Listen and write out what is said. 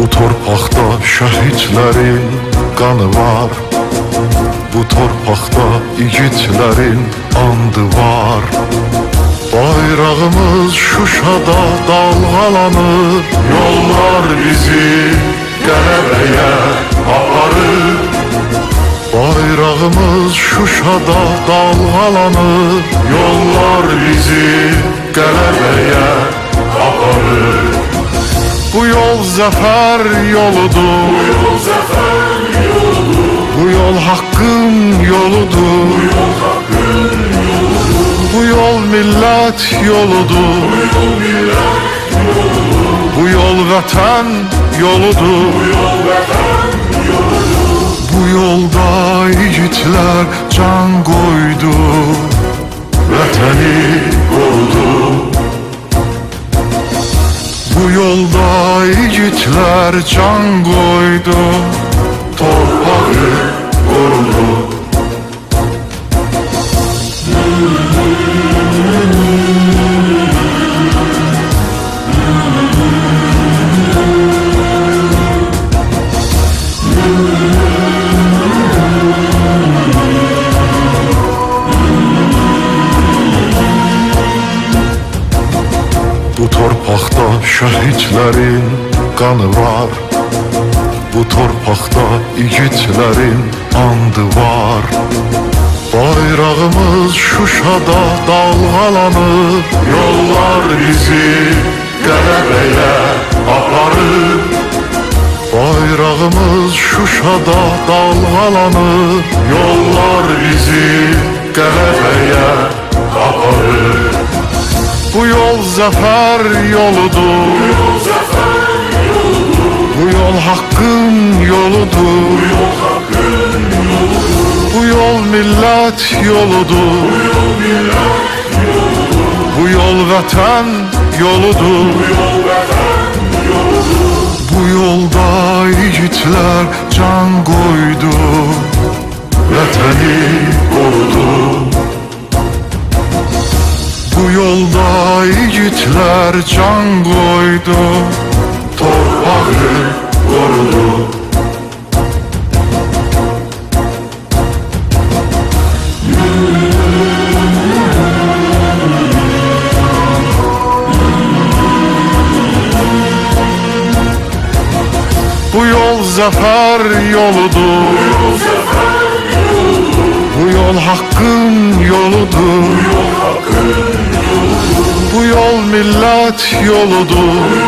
Bu torpaqda şəhidlərin qanı var. Bu torpaqda igidlərin andı var. Bayrağımız Şuşada dalğalanır. Yollar bizi qələbəyə aparır. Bayrağımız Şuşada dalğalanır. Yollar bizi qələbəyə aparır yol zafer yoludur Bu yol zafer yoludur Bu yol hakkın yoludur Bu yol hakkın yoludur Bu yol millet yoludur Bu yol millet yoludur Bu yol vatan yoludur Bu yol vatan yoludur Bu yolda yiğitler can koydu. Vatani korudu bu yolda yiğitler can koydu torpaqda şəhidlərin qanı var Bu torpaqda igidlərin andı var Bayrağımız Şuşada dalğalanır Yollar bizi qələbəyə aparır Bayrağımız Şuşada dalğalanır Yollar bizi qələbəyə aparır Bu yol zafer yoludur. Bu yol zafer yoludur Bu yol hakkın yoludur. Bu yol hakkın yoludur Bu yol millet yoludur Bu yol millet Bu yol vatan yoludur. Bu yol vatan yoludur. Bu yolda yiğitler can koydu. Vatani yiğitler can koydu Torpağı korudu. Bu yol zafer yoludur. Bu yol hakkın yoludur millet yoludur